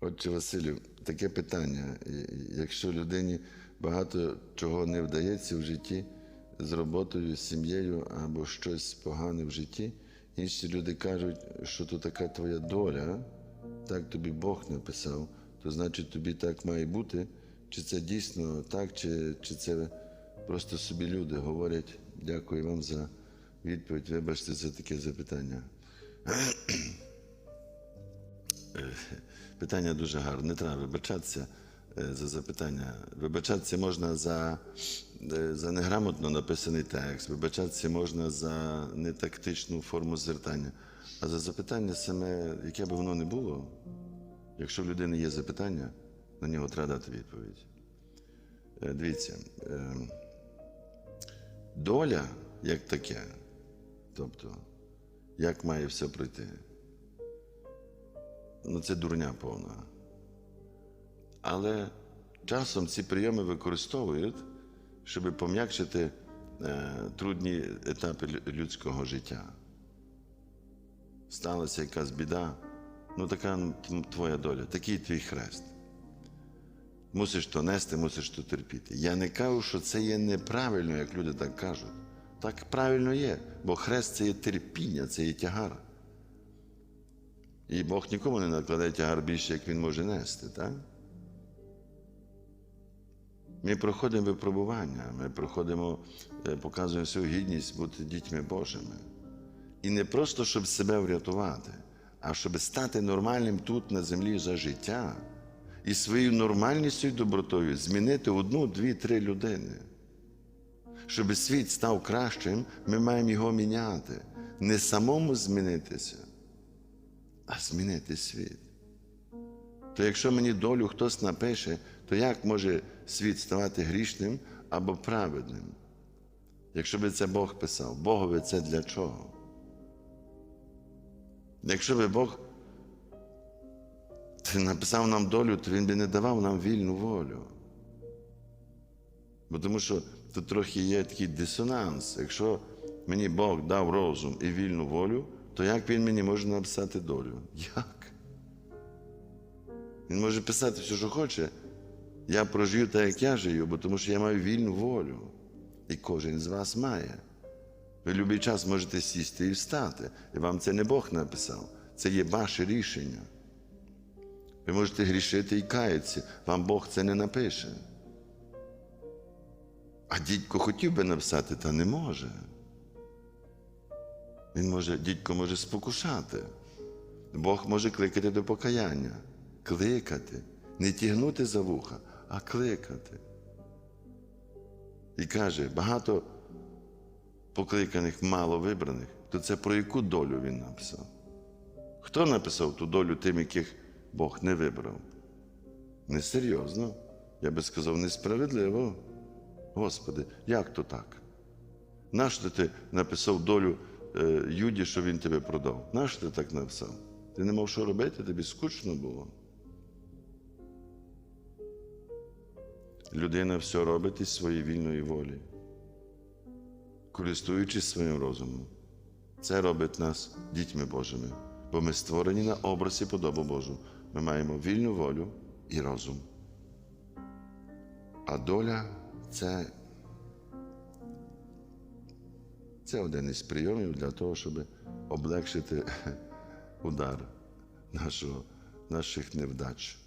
Отче Василю, таке питання. Якщо людині багато чого не вдається в житті з роботою, з сім'єю або щось погане в житті, інші люди кажуть, що то така твоя доля, так тобі Бог написав, то значить тобі так має бути. Чи це дійсно так, чи, чи це просто собі люди говорять. Дякую вам за відповідь. Вибачте за таке запитання. Питання дуже гарне. Не треба вибачатися е, за запитання. Вибачатися можна за, е, за неграмотно написаний текст, вибачатися можна за нетактичну форму звертання. А за запитання саме, яке б воно не було, якщо в людини є запитання, на нього треба дати відповідь. Е, Дивіться, е, доля як таке, тобто, як має все пройти ну це дурня повна. Але часом ці прийоми використовують, щоб пом'якшити е, трудні етапи людського життя. Сталася якась біда, ну така твоя доля, такий твій хрест. Мусиш то нести, мусиш то терпіти. Я не кажу, що це є неправильно, як люди так кажуть. Так правильно є, бо хрест це є терпіння, це є тягар. І Бог нікому не накладає тягар більше, як він може нести, так? Ми проходимо випробування, ми проходимо, е, показуємо свою гідність бути дітьми Божими. І не просто, щоб себе врятувати, а щоб стати нормальним тут на землі за життя і своєю нормальністю і добротою змінити одну, дві, три людини. Щоб світ став кращим, ми маємо його міняти. Не самому змінитися, а змінити світ. То якщо мені долю хтось напише, то як може світ ставати грішним або праведним? Якщо би це Бог писав, Богові це для чого? Якщо би Бог написав нам долю, то Він би не давав нам вільну волю. Бо тому що тут трохи є такий дисонанс. Якщо мені Бог дав розум і вільну волю, то як він мені може написати долю? Як? Він може писати все, що хоче. Я прожию так, як я живу, бо тому що я маю вільну волю. І кожен з вас має. Ви будь-який час можете сісти і встати. І вам це не Бог написав. Це є ваше рішення. Ви можете грішити і каятися. Вам Бог це не напише. А дідько хотів би написати, та не може. Він може, дідько може спокушати. Бог може кликати до покаяння. Кликати. Не тягнути за вуха, а кликати. І каже, багато покликаних, мало вибраних, то це про яку долю він написав? Хто написав ту долю тим, яких Бог не вибрав? Несерйозно. Я би сказав, несправедливо. Господи, як то так? Нащо ти написав долю Юді, що він тебе продав? Нащо ти так написав? Ти не мав що робити, тобі скучно було. Людина все робить із своєї вільної волі, користуючись своїм розумом. Це робить нас дітьми Божими, бо ми створені на образі подобу Божу. Ми маємо вільну волю і розум. А доля це, це один із прийомів для того, щоб облегшити удар нашого, наших невдач.